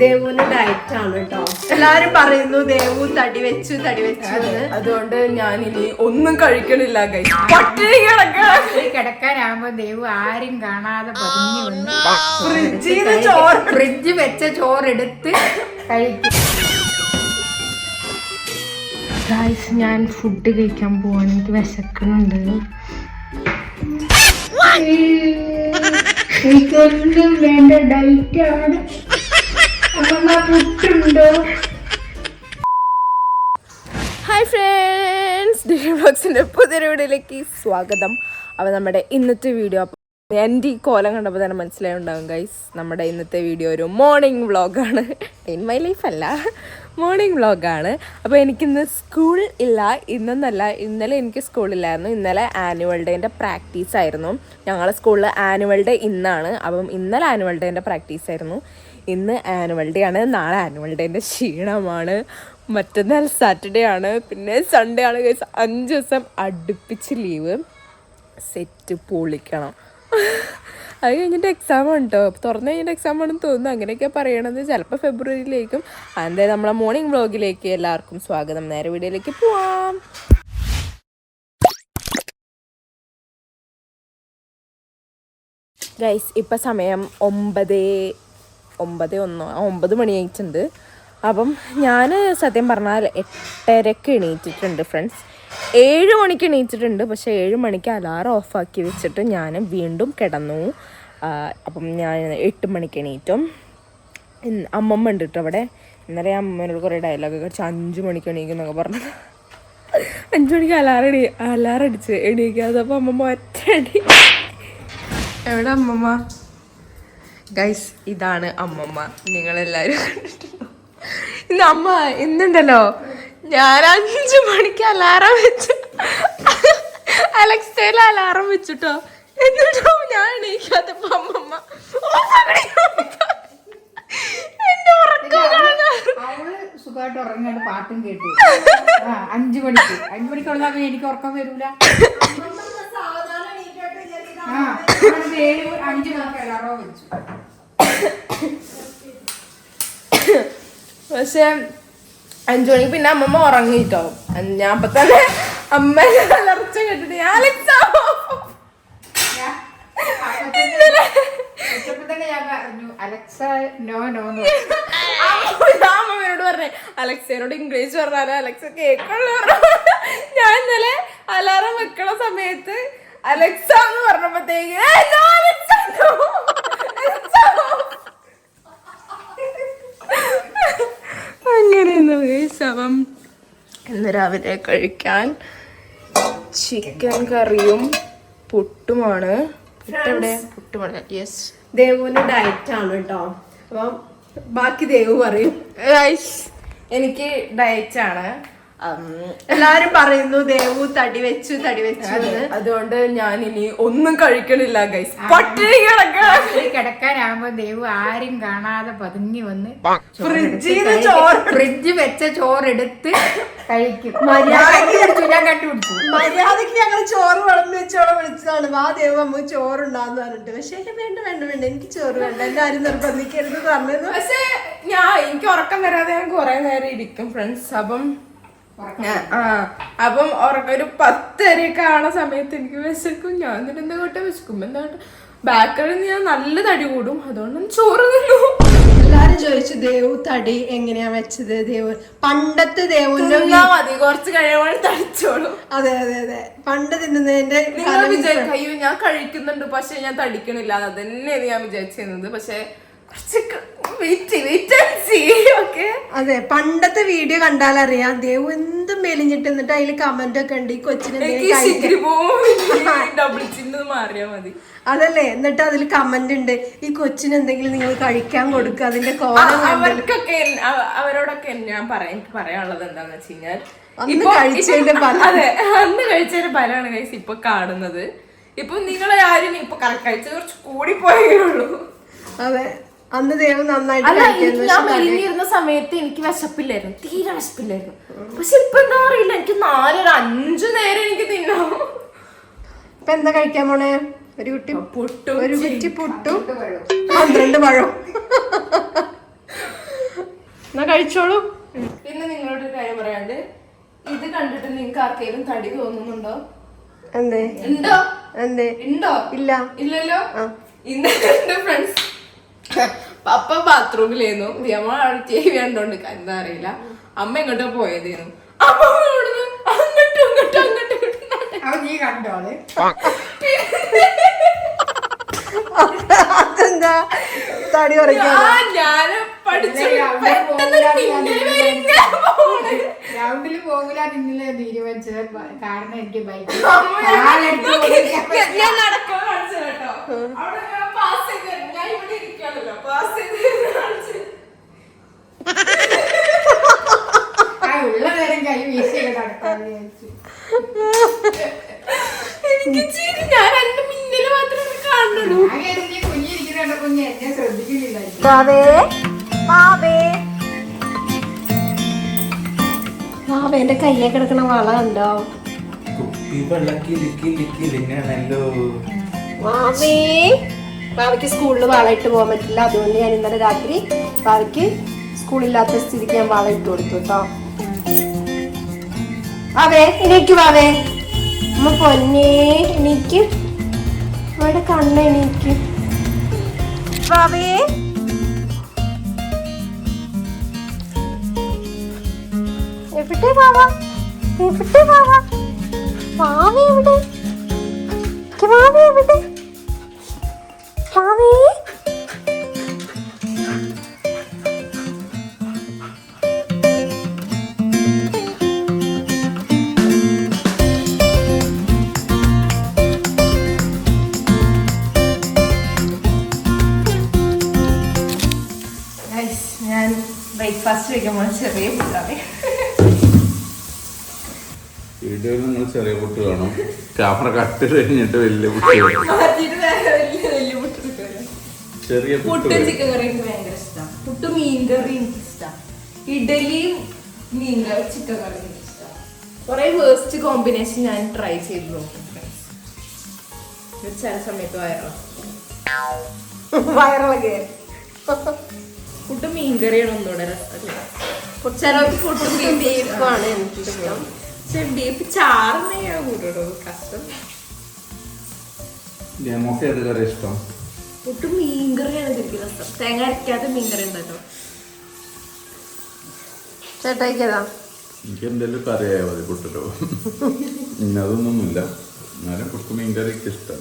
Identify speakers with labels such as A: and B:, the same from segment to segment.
A: ദേവുവിന് diet ആണ് കേട്ടോ എല്ലാരും പറയുന്നു ദേവു തടി വെച്ചു തടി വെച്ചു
B: അതുകൊണ്ട് ഞാൻ ഇനി ഒന്നും കഴിക്കണില്ല. പട്ടിണി
C: കിടക്കാനാകുമ്പോ ദേവു ആരും കാണാതെ
B: ചോറ്.
C: ഫ്രിഡ്ജ് വെച്ച ചോറെടുത്ത് കഴിക്കും. ഗായ്സ് ഞാൻ ഫുഡ് കഴിക്കാൻ പോവാണ്. എനിക്ക് വിശക്കുന്നുണ്ട്. എനിക്കൊന്നും വേണ്ട ഡയറ്റ് ആണ്.
B: ഹായ് ഫ്രണ്ട്സ് ഡിഷി ബ്ലോഗ്സിന്റെ പുതിയൊരു വീഡിയോയിലേക്ക് സ്വാഗതം. അപ്പോൾ നമ്മുടെ ഇന്നത്തെ വീഡിയോ എന്റെ ഈ കോലം കണ്ടപ്പോൾ തന്നെ മനസ്സിലായിട്ടുണ്ടാകും ഗൈസ് നമ്മുടെ ഇന്നത്തെ വീഡിയോ ഒരു മോർണിംഗ് വ്ളോഗാണ് ഇൻ മൈ ലൈഫ് അല്ല മോർണിംഗ് വ്ളോഗാണ് അപ്പോൾ എനിക്കിന്ന് സ്കൂൾ ഇല്ല ഇന്നെന്നല്ല. ഇന്നലെ എനിക്ക് സ്കൂളില്ലായിരുന്നു ഇന്നലെ ആനുവൽ ഡേന്റെ പ്രാക്ടീസ് ആയിരുന്നു. ഞങ്ങളുടെ സ്കൂളിൽ ആനുവൽ ഡേ ഇന്നാണ്. അപ്പം ഇന്നലെ ആനുവൽ ഡേന്റെ പ്രാക്ടീസ് ആയിരുന്നു. ഇന്ന് ആനുവൽ ഡേ ആണ്. നാളെ ആനുവൽ ഡേന്റെ ക്ഷീണമാണ്. മറ്റന്നാൾ സാറ്റർഡേ ആണ്. പിന്നെ സൺഡേ ആണ് guys. അഞ്ച് ദിവസം അടുപ്പിച്ച് ലീവ് സെറ്റ് പൊളിക്കണം. അത് കഴിഞ്ഞിട്ട് എക്സാം ഉണ്ടോ തുറന്നു കഴിഞ്ഞിട്ട് എക്സാം ആണെന്ന് തോന്നുന്നു. അങ്ങനെയൊക്കെ പറയണത് ചിലപ്പോൾ ഫെബ്രുവരിയിലേക്കും അതെ നമ്മളെ മോർണിംഗ് വ്ളോഗിലേക്ക് എല്ലാവർക്കും സ്വാഗതം. നേരെ വീഡിയോയിലേക്ക് പോവാം. ഗൈസ് ഇപ്പം സമയം ഒമ്പത് ഒമ്പത് ഒന്നോ ഒമ്പത് മണി ആയിട്ടുണ്ട്. അപ്പം ഞാൻ സത്യം പറഞ്ഞാൽ എട്ടരക്ക് എണീറ്റിട്ടുണ്ട് ഫ്രണ്ട്സ്. ഏഴ് മണിക്ക് എണീറ്റിട്ടുണ്ട് പക്ഷേ ഏഴ് മണിക്ക് അലാറം ഓഫാക്കി വെച്ചിട്ട് ഞാൻ വീണ്ടും കിടന്നു. അപ്പം ഞാൻ എട്ട് മണിക്ക് എണീറ്റും. അമ്മമ്മ ഉണ്ട് കേട്ടോ അവിടെ. ഇന്നലെ അമ്മേനോട് കുറേ ഡയലോഗ് കുറച്ച് അഞ്ച് മണിക്ക് എണീക്കുന്നൊക്കെ പറഞ്ഞത്. അഞ്ച് മണിക്ക് അലാറം എണീ അലാറം അടിച്ച് എണീക്കാതെ അപ്പം അമ്മമ്മ ഒറ്റ അടി എവിടെ അമ്മമ്മ? ഗൈസ് ഇതാണ് അമ്മമ്മ. നിങ്ങളെല്ലാവരും കണ്ടിട്ടുണ്ടോ? ഇന്ന് അമ്മ ഇന്നുണ്ടല്ലോ. ഞാൻ അഞ്ചു മണിക്ക് അലാറം വെച്ച് അലക്സയിൽ അലാറം വെച്ചിട്ടോ. എന്നിട്ടോ ഞാൻ എണീക്കാത്തപ്പോ അമ്മമ്മ എന്റെ
C: സുഖമായിട്ട് ഉറങ്ങിയാണ് പാട്ടും കേട്ടു. ആ അഞ്ചു മണിക്ക്. അഞ്ചു മണിക്ക് എനിക്ക് ഉറക്കം വരൂല. ആ ഏഴ് അഞ്ചു മണിക്ക് അലാറോ വെച്ചു.
B: പക്ഷെ അഞ്ചു മണിക്ക് പിന്നെ അമ്മമ്മ ഉറങ്ങിട്ടോ. ഞാൻ അപ്പൊ തന്നെ അമ്മ അലർച്ച കേട്ടിട്ട് ഞാൻ
C: പറഞ്ഞു
B: അമ്മമ്മയോട് അലക്സയോട് ഇംഗ്ലീഷ് പറഞ്ഞാൽ അലക്സ കേക്കുള്ളൂ ഞാൻ ഇന്നലെ അലാറം വെക്കണ സമയത്ത് അലക്സ എന്ന് പറഞ്ഞപ്പോഴത്തേക്ക് അങ്ങനെയൊന്നും ഇന്ന് രാവിലെ കഴിക്കാൻ ചിക്കൻ കറിയും പുട്ടുമാണ്. പുട്ടെവിടെ? പുട്ടുമാണ് യെസ്
A: ദേവുവിന് ഡയറ്റ് ആണ് കേട്ടോ അപ്പം ബാക്കി ദേവു പറയും.
B: എനിക്ക് ഡയറ്റ് ആണ്.
A: എല്ലാരും പറയുന്നു ദേവു തടി വെച്ചു തടി വെച്ചു
B: അതുകൊണ്ട് ഞാൻ ഇനി ഒന്നും കഴിക്കണില്ല ഗൈസ് പട്ടിണി
C: കിടക്കാനാകുമ്പോ ദേവു ആരും കാണാതെ പതുങ്ങി വന്ന്
B: ഫ്രിഡ്ജിൽ ചോറ്
C: ഫ്രിഡ്ജ് വെച്ച ചോറെടുത്ത് കഴിക്കും. മര്യാദയ്ക്ക് ഞാൻ കണ്ടുപിടിച്ചു.
A: മര്യാദയ്ക്ക് ഞങ്ങൾ ചോറ് വിളമ്പി വെച്ചോടെ വിളിച്ചതാണ്. വാ ദേവു അമ്മ ചോറുണ്ടാന്ന് പറഞ്ഞിട്ട്. പക്ഷേ വേണ്ട വേണ്ട വേണ്ട എനിക്ക് ചോറ് വേണ്ട. എല്ലാരും നിർബന്ധിക്കരുത് പറഞ്ഞു
B: പക്ഷേ ഞാൻ എനിക്ക് ഉറക്കം വരാതെ ഞാൻ കുറെ നേരം ഇരിക്കും ഫ്രണ്ട്സ് അപ്പം ആ അപ്പം ഉറക്കം ഒരു പത്തരയൊക്കെ ആണ സമയത്ത് എനിക്ക് വിശക്കും. ഞാൻ എന്നിട്ട് എന്താ കോട്ടെ വിശക്കും? എന്താ ബാക്കറിൽ ഞാൻ നല്ല തടി കൂടും. അതുകൊണ്ട് ചോറ് തന്നു.
A: എല്ലാരും ചോദിച്ചു ദേവു തടി എങ്ങനെയാ വെച്ചത്? ദേവു പണ്ടത്തെ ദേവുന്റെ
B: മതി. കുറച്ച് കഴിയുമ്പോൾ തടിച്ചോളൂ.
A: അതെ അതെ അതെ. പണ്ട് തിന്നുന്നതിന്റെ
B: നിങ്ങൾ വിചാരിക്കും അയ്യോ ഞാൻ കഴിക്കുന്നുണ്ട് പക്ഷെ ഞാൻ തടിക്കണില്ല. അത് തന്നെയാണ് ഞാൻ വിചാരിച്ചിരുന്നത്. പക്ഷെ
A: അതെ പണ്ടത്തെ വീഡിയോ കണ്ടാൽ അറിയാം. ദേവ് എന്ത് മെലിഞ്ഞിട്ട് എന്നിട്ട് അതിൽ കമന്റ് ഒക്കെ ഉണ്ട്. ഈ കൊച്ചിന് അതല്ലേ എന്നിട്ട് അതിൽ കമന്റ് ഉണ്ട്. ഈ കൊച്ചിന് എന്തെങ്കിലും നിങ്ങൾ കഴിക്കാൻ കൊടുക്കുക അതിന്റെ കോലം
B: അവർക്കൊക്കെ അവരോടൊക്കെ ഞാൻ പറയാനുള്ളത് എന്താന്ന് വെച്ച് കഴിഞ്ഞാൽ
A: അന്ന് കഴിച്ചതിന്റെ ഫലം.
B: അതെ അന്ന് കഴിച്ചതിന്റെ ഫലമാണ് കൈസ് ഇപ്പൊ കാണുന്നത്. ഇപ്പൊ നിങ്ങളെ ആരും ഇപ്പൊ കറക്റ്റ് കഴിച്ചത് കുറച്ച് കൂടി പോയേ ഉള്ളൂ.
A: അതെ. അന്ന് ദൈവം നന്നായിട്ട്
B: ഞാൻ മെലിഞ്ഞിരുന്ന സമയത്ത് എനിക്ക് വിശപ്പില്ലായിരുന്നു. തീരെ വിശപ്പില്ലായിരുന്നു. പക്ഷെ ഇപ്പൊ എന്താ അറിയില്ല എനിക്ക് നാലൊരു അഞ്ചു നേരം എനിക്ക് തിന്നാം
A: ഇപ്പൊ എന്താ കഴിക്കാൻ പോണേ? ഒരു കുട്ടി
B: പുട്ടും
A: ഒരു കുറ്റി പുട്ടും. പന്ത്രണ്ട് പഴം. എന്നാ കഴിച്ചോളൂ.
B: പിന്നെ നിങ്ങളോട് ഒരു കാര്യം പറയാണ്ട് ഇത് കണ്ടിട്ട് നിങ്ങൾക്ക് ആർക്കെങ്കിലും തടി തോന്നുന്നുണ്ടോ?
A: എന്തേ?
B: ഉണ്ടോ?
A: എന്തേ?
B: ഉണ്ടോ?
A: ഇല്ല.
B: ഇല്ലല്ലോ? ഇന്ന് ഫ്രണ്ട്സ് പപ്പ ബാത്റൂമിലായിരുന്നു ദിയമ്മ ടി വി കണ്ടോണ്ട് എന്താ അറിയില്ല. അമ്മ എങ്ങോട്ടോ പോയതേനു അമ്മ അങ്ങോട്ടും ഇങ്ങോട്ടും അങ്ങോട്ടും ഇങ്ങോട്ടും.
C: നീ കണ്ടോളെ
A: അതെന്താ? തടി
C: ഗ്രൗണ്ടിൽ പോകില്ല ഇന്നലെ തീരുമാനിച്ചത്. കാരണം എനിക്ക് ബൈക്ക്
B: ഞാൻ- നടക്കാൻ കാണിച്ചു കേട്ടോ. അവിടെ ഞാൻ ഇവിടെ ഇരിക്കുകയാണല്ലോ. പാസ് ചെയ്ത്
C: ഉള്ള നേരം കൈ വിചാരിച്ചു.
B: എനിക്ക് ചിരി. ഞാൻ എന്റെ മിന്നൽ മാത്രമേ കാണുന്നുള്ളൂ.
C: ആകെ നീ കുഞ്ഞിരിക്കുന്ന കുഞ്ഞ് എന്നെ
A: വാവേ എന്റെ കയ്യെ കിടക്കണ വള ഉണ്ടോ
D: കുപ്പി വെള്ളക്കി ലിക്കി
A: വാവയ്ക്ക് സ്കൂളിൽ വള ഇട്ട് പോകാൻ പറ്റില്ല. അതുകൊണ്ട് ഞാൻ ഇന്നലെ രാത്രി ഭാവിക്ക് സ്കൂളില്ലാത്ത സ്ഥിതിക്ക് ഞാൻ വള ഇട്ട് കൊടുത്തു കേട്ടോ അവേ എണീക്ക് വാവേ അമ്മ പൊന്നേ എണീക്ക്. അവിടെ കണ്ണ എണീക്ക്. വാവേ എവിടെ വാവ എവിടെ വാവ വാവ എവിടെ? വാവ എവിടെ?
B: ഞാൻ ബ്രേക്ക്ഫാസ്റ്റ് കഴിക്കുമ്പോൾ ചെറിയ പുട്ടാണ്.
D: വീഡിയോയിൽ നിങ്ങൾ ചെറിയ കുട്ടി കാണും. ക്യാമറ കട്ട് കഴിഞ്ഞിട്ട് വലിയ
B: പുട്ട്
D: ചെറിയ
B: പുട്ടും ചിക്കൻ കറി എനിക്ക് ഭയങ്കര ഇഷ്ടമാണ് പുട്ടും മീൻകറി എനിക്ക് ഇഷ്ടമാണ് ഇഡലിയും മീൻകറി ചിക്കൻ കറി എനിക്ക് ഇഷ്ടമാണ് കുറെ വേസ്റ്റ് കോമ്പിനേഷൻ ഞാൻ ട്രൈ ചെയ്ത് നോക്കും ഇത് ചില സമയത്ത് വയറാണ്
A: വയറിളകെ
B: പുട്ടും മീൻകറിയാണ് ഒന്നുകൂടെ രസം. ചിലർക്ക് പുട്ടും മീൻ
A: ബീഫാണ് എനിക്കിഷ്ടം.
B: പക്ഷെ ബീഫ് ചാറിനെ ഞാൻ കൂട്ടുള്ളൂ കഷ്ടം
D: നമുക്ക് ഏത് കറി ഇഷ്ടം?
B: പുട്ടും മീൻകറിയാണ് എനിക്ക് രസം. തേങ്ങ അരക്കാത്ത മീൻകറി ഉണ്ടല്ലോ.
A: ചേട്ടായിക്കതാ?
D: എനിക്ക് എന്തെങ്കിലും കറിയായ മതി കുട്ടിട്ടോ ഇന്നതൊന്നുമില്ല എന്നാലും കുട്ടു മീൻകറിക്ക് ഇഷ്ടം.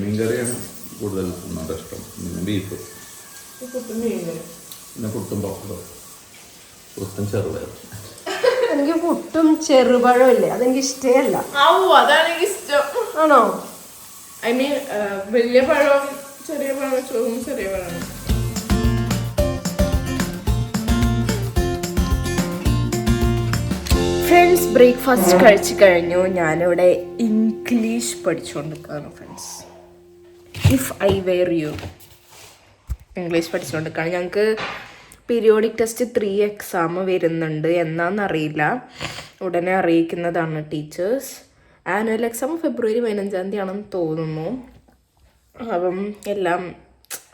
D: മീൻകറിയാണ് കൂടുതൽ തിന്നാറ് ഇഷ്ടം. പിന്നെ ബീഫ്. പിന്നെ പുട്ടും പപ്പടം പുട്ടും ചെറുപയർ
A: എനിക്ക് പുട്ടും ചെറുപഴം ഇല്ലേ? അതെനിക്ക് ഇഷ്ടമല്ല
B: അതാണ് എനിക്ക് ഇഷ്ടം.
A: ആണോ?
B: ഐ മീൻ വലിയ പഴം ചെറിയ പഴം ചോറും ചെറിയ പഴം ഫ്രണ്ട്സ് ബ്രേക്ക്ഫാസ്റ്റ് കഴിച്ചു കഴിഞ്ഞു. ഞാനിവിടെ ഇംഗ്ലീഷ് പഠിച്ചുകൊണ്ടിരിക്കുകയാണ് friends if I were you English പഠിച്ചുകൊണ്ടിരിക്കുകയാണ് ഞങ്ങൾക്ക് പീരിയോഡിക് ടെസ്റ്റ് ത്രീ എക്സാം വരുന്നുണ്ട് എന്നാണെന്നറിയില്ല ഉടനെ അറിയിക്കുന്നതാണ് ടീച്ചേഴ്സ് ആനുവൽ എക്സാം ഫെബ്രുവരി പതിനഞ്ചാം തീയതി ആണെന്ന് തോന്നുന്നു. അപ്പം എല്ലാം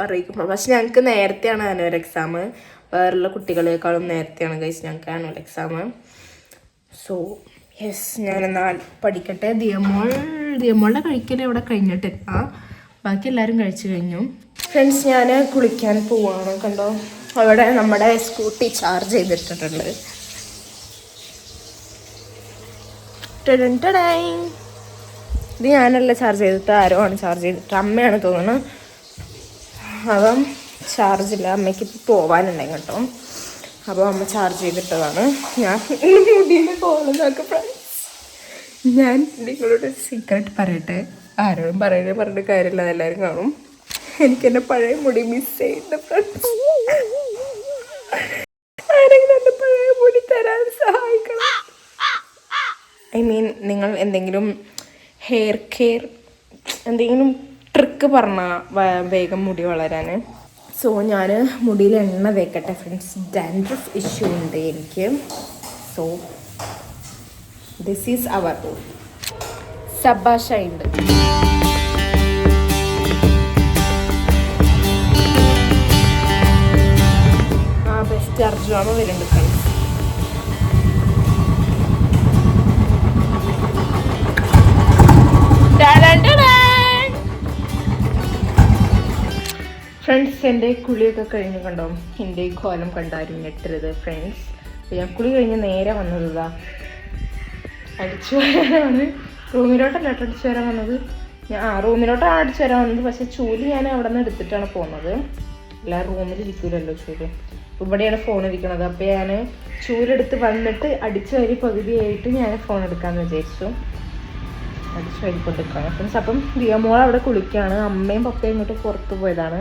B: അറിയിക്കും പക്ഷെ ഞങ്ങൾക്ക് നേരത്തെയാണ് ആനുവൽ എക്സാം വേറെയുള്ള കുട്ടികളെക്കാളും നേരത്തെയാണ് കഴിച്ച് ഞങ്ങൾക്ക് ആനുവൽ എക്സാം സോ യെസ് ഞാനെന്നാൽ പഠിക്കട്ടെ. ദിയമോൾ ദിയമോളുടെ കഴിക്കൽ ഇവിടെ കഴിഞ്ഞിട്ടില്ല. ബാക്കി എല്ലാവരും കഴിച്ചു കഴിഞ്ഞു. ഫ്രണ്ട്സ് ഞാൻ കുളിക്കാൻ പോവാണ് കണ്ടോ? അവിടെ നമ്മുടെ സ്കൂട്ടി ചാർജ് ചെയ്തിട്ടിട്ടുണ്ട്. ഇത് ഞാനല്ല ചാർജ് ചെയ്തിട്ട് ആരോ ആണ് ചാർജ് ചെയ്തിട്ട്? അമ്മയാണ് തോന്നുന്നത് അപ്പം ചാർജില്ല അമ്മയ്ക്ക് പോവാനുണ്ടെങ്കിൽ കേട്ടോ. അപ്പോൾ അമ്മ ചാർജ് ചെയ്തിട്ടതാണ്. ഞാൻ മുടിയിൽ പോകുന്നതൊക്കെ ഫ്രണ്ട്സ് ഞാൻ നിങ്ങളോട് സീക്രട്ട് പറയട്ടെ. ആരോടും പറയണേ പറഞ്ഞിട്ട് കാര്യമില്ല അതെല്ലാവരും കാണും. എനിക്ക് എന്റെ പഴയ മുടി മിസ് ചെയ്യുന്ന പഴയ മുടി തരാൻ സഹായിക്കണം. ഐ മീൻ നിങ്ങൾ എന്തെങ്കിലും ഹെയർ കെയർ എന്തെങ്കിലും ട്രിക്ക് പറഞ്ഞാൽ വേഗം മുടി വളരാൻ സോ ഞാൻ മുടിയിൽ എണ്ണ തേക്കട്ടെ ഫ്രണ്ട്സ് ഡാൻഡ്രഫ് ഇഷ്യൂ ഉണ്ട് എനിക്ക്. സോ ദിസ് ഈസ് അവർ സബാഷ ഉണ്ട് ആ തർജുമ വരുന്നുണ്ട് ഫ്രണ്ട്സ് ഫ്രണ്ട്സ് എന്റെ കുളിയൊക്കെ കഴിഞ്ഞ് കണ്ടോ? എന്റെ ഈ കോലം കണ്ടാരും ഞെട്ടരുത് ഫ്രണ്ട്സ് ഞാൻ കുളി കഴിഞ്ഞ് നേരെ വന്നത് അടിച്ചു വരാനാണ്. റൂമിലോട്ടല്ല അടിച്ചു വരാൻ വന്നത്. ഞാൻ ആ റൂമിലോട്ടാണ് അടിച്ചു വരാൻ വന്നത്. പക്ഷെ ചൂൽ ഞാൻ അവിടെ നിന്ന് എടുത്തിട്ടാണ് പോകുന്നത് അല്ല റൂമിൽ ഇരിക്കൂലല്ലോ ചൂൽ ഇവിടെയാണ് ഫോൺ ഇരിക്കുന്നത് അപ്പോൾ ഞാൻ ചൂലെടുത്ത് വന്നിട്ട് അടിച്ചു വരി പകുതിയായിട്ട് ഞാൻ ഫോൺ എടുക്കാമെന്ന് വിചാരിച്ചു. അടിച്ചു വരിക്കൊണ്ടിരിക്കുകയാണ് ഫ്രണ്ട്സ് അപ്പം ദിയമോൾ അവിടെ കുളിക്കുകയാണ് അമ്മയും പപ്പയും ഇങ്ങോട്ട് പുറത്ത് പോയതാണ്.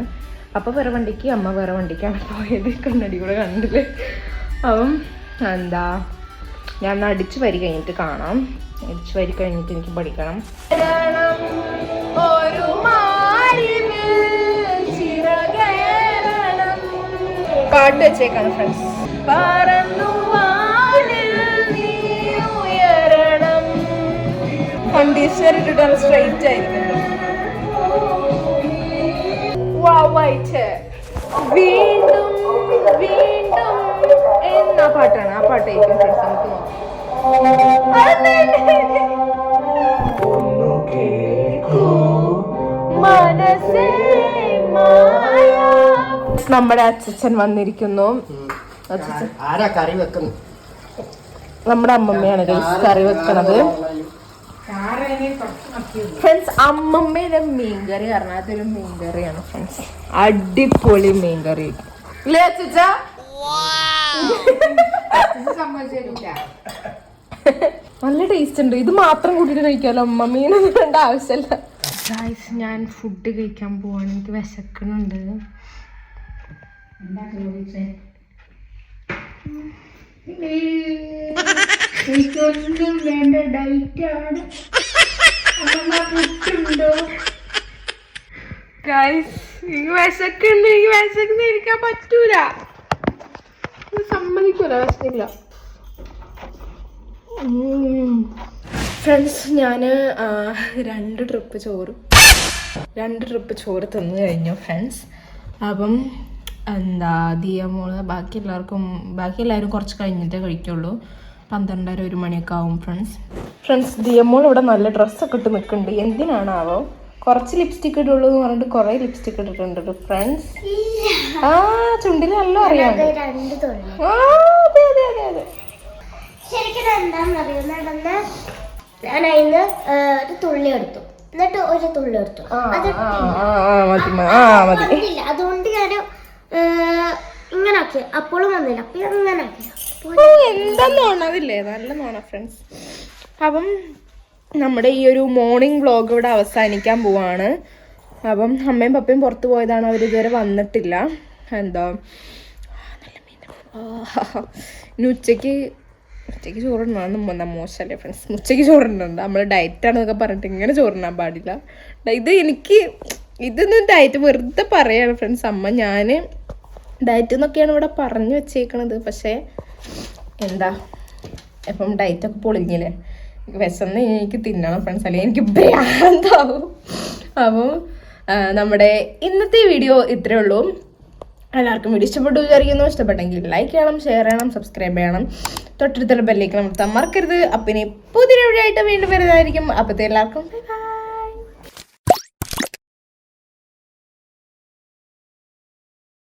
B: അപ്പം വേറെ വണ്ടിക്ക് അമ്മ വേറെ വണ്ടിക്കാണ് പോയത്. കണ്ണടി കൂടെ കണ്ടില്ലേ? അപ്പം എന്താ ഞാൻ അടിച്ചു വരി കഴിഞ്ഞിട്ട് കാണാം. അടിച്ചു വരി കഴിഞ്ഞിട്ട് എനിക്ക് പഠിക്കണം. പാട്ട് വെച്ചേക്കാണ് ഫ്രണ്ട്സ് കണ്ടീഷണർ ഇട്ടിട്ടാണ് സ്ട്രൈറ്റ് ആയിരിക്കുന്നത്. വീണ്ടും വീണ്ടും എന്ന പാട്ടാണ്. ആ പാട്ടായിരിക്കും ഫ്രണ്ട്സ് നമുക്ക് നോക്കാം. നമ്മുടെ അച്ഛൻ വന്നിരിക്കുന്നു. അച്ഛൻ.
E: ആരാ കറി വെക്കുന്നു?
B: നമ്മുടെ അമ്മമ്മയാണ് കറി വെക്കണത്. ഫ്രണ്ട്സ് അമ്മമ്മയുടെ മീൻകറി പറഞ്ഞാൽ അതൊരു മീൻകറിയാണ് ഫ്രണ്ട്സ് അടിപൊളി മീൻകറി. ഇല്ലേ അച്ഛ
C: സമ്മതിച്ചില്ല
B: നല്ല ടേസ്റ്റ് ഉണ്ട്. ഇത് മാത്രം കൂട്ടിയിട്ട് കഴിക്കാമല്ലോ അമ്മ. മീനൊന്നും വേണ്ട ആവശ്യമില്ല ഗായ്സ് ഞാൻ ഫുഡ് കഴിക്കാൻ പോവാണ്. എനിക്ക് വിശക്കണുണ്ട്
C: എനിക്കൊന്നും വേണ്ട ഡയറ്റ് ആണ് അമ്മ പുട്ടുണ്ടോ
B: ഗായ്സ് എനിക്ക് വിശക്കുണ്ട് എനിക്ക് വിശക്കുന്ന ഇരിക്കാൻ പറ്റൂല സമ്മതിക്കൂല വിശക്കില്ല. ഫ്രണ്ട്സ് ഞാൻ രണ്ട് ട്രിപ്പ് ചോറ്. രണ്ട് ട്രിപ്പ് ചോറ് തന്നു കഴിഞ്ഞു ഫ്രണ്ട്സ് അപ്പം എന്താ ദിയമോൾ ബാക്കി എല്ലാവർക്കും ബാക്കി എല്ലാവരും കുറച്ച് കഴിഞ്ഞിട്ടേ കഴിക്കുള്ളൂ. പന്ത്രണ്ടര ഒരു മണിയൊക്കെ ആവും ഫ്രണ്ട്സ് ഫ്രണ്ട്സ് ദിയമോൾ ഇവിടെ നല്ല ഡ്രസ്സൊക്കെ ഇട്ട് നിൽക്കുന്നുണ്ട്. എന്തിനാണാവോ? കുറച്ച് ലിപ്സ്റ്റിക് ഇടുള്ളൂ എന്ന് പറഞ്ഞിട്ട് കുറേ ലിപ്സ്റ്റിക് ഇട്ടിട്ടുണ്ട് ഫ്രണ്ട്സ് ആ ചുണ്ടിൽ നല്ല അറിയാം. ആ അതെ അതെ അതെ അതെ.
F: ശരിക്കും എന്താണെന്ന് നടന്ന് ഞാൻ അതിന് ഒരു തുള്ളി എടുത്തു എന്നിട്ട് ഒരു തുള്ളി എടുത്തു അത്
B: ആ ആ ആ മതി ആ മതി.
F: വന്നില്ല. അതുകൊണ്ട് ഞാൻ ഇങ്ങനെ ആക്കി അപ്പോഴും വന്നില്ല. അപ്പൊ ഇങ്ങനെ ആക്കി
B: ഓ, എന്താ നോണതില്ലേ നല്ല നോണ ഫ്രണ്ട്സ് അപ്പം നമ്മുടെ ഈ ഒരു മോർണിംഗ് വ്ളോഗ് ഇവിടെ അവസാനിക്കാൻ പോവാണ്. അപ്പം അമ്മയും പപ്പയും പുറത്തു പോയതാണ്. അവർ ഇതുവരെ വന്നിട്ടില്ല. എന്താ? നല്ല മീൻ. ഇനി ഉച്ചയ്ക്ക് ഉച്ചയ്ക്ക് എന്താ മോശമല്ലേ ഫ്രണ്ട്സ് ഉച്ചയ്ക്ക് ചോറുണ്ടുണ്ട് നമ്മൾ ഡയറ്റാണെന്നൊക്കെ പറഞ്ഞിട്ട് ഇങ്ങനെ ചോറുണ്ണാൻ പാടില്ല. ഇത് എനിക്ക് ഇതൊന്നും ഡയറ്റ് വെറുതെ പറയാണ് ഫ്രണ്ട്സ് അമ്മ ഞാൻ ഡയറ്റ് എന്നൊക്കെയാണ് ഇവിടെ പറഞ്ഞു വെച്ചേക്കണത്. പക്ഷേ എന്താ? ഇപ്പം ഡയറ്റൊക്കെ പൊളിഞ്ഞില്ലേ? വിശന്ന് എനിക്ക് തിന്നണം ഫ്രണ്ട്സ് അല്ലെങ്കിൽ എനിക്ക് ഭ്രാന്താവും. അപ്പം നമ്മുടെ ഇന്നത്തെ വീഡിയോ ഇത്രയേ ഉള്ളൂ. എല്ലാവർക്കും വീഡിയോ ഇഷ്ടപ്പെട്ടു വിചാരിക്കുന്നു. ഇഷ്ടപ്പെട്ടെങ്കിൽ ലൈക്ക് ചെയ്യണം ഷെയർ ചെയ്യണം സബ്സ്ക്രൈബ് ചെയ്യണം. തൊട്ടടുത്തുള്ള ബെല്ലേക്ക് നമ്മൾ മറക്കരുത്. അപ്പം ഇനി പുതിയ വീഡിയോ വീണ്ടും വരുന്നതായിരിക്കും. അപ്പോഴത്തെ എല്ലാവർക്കും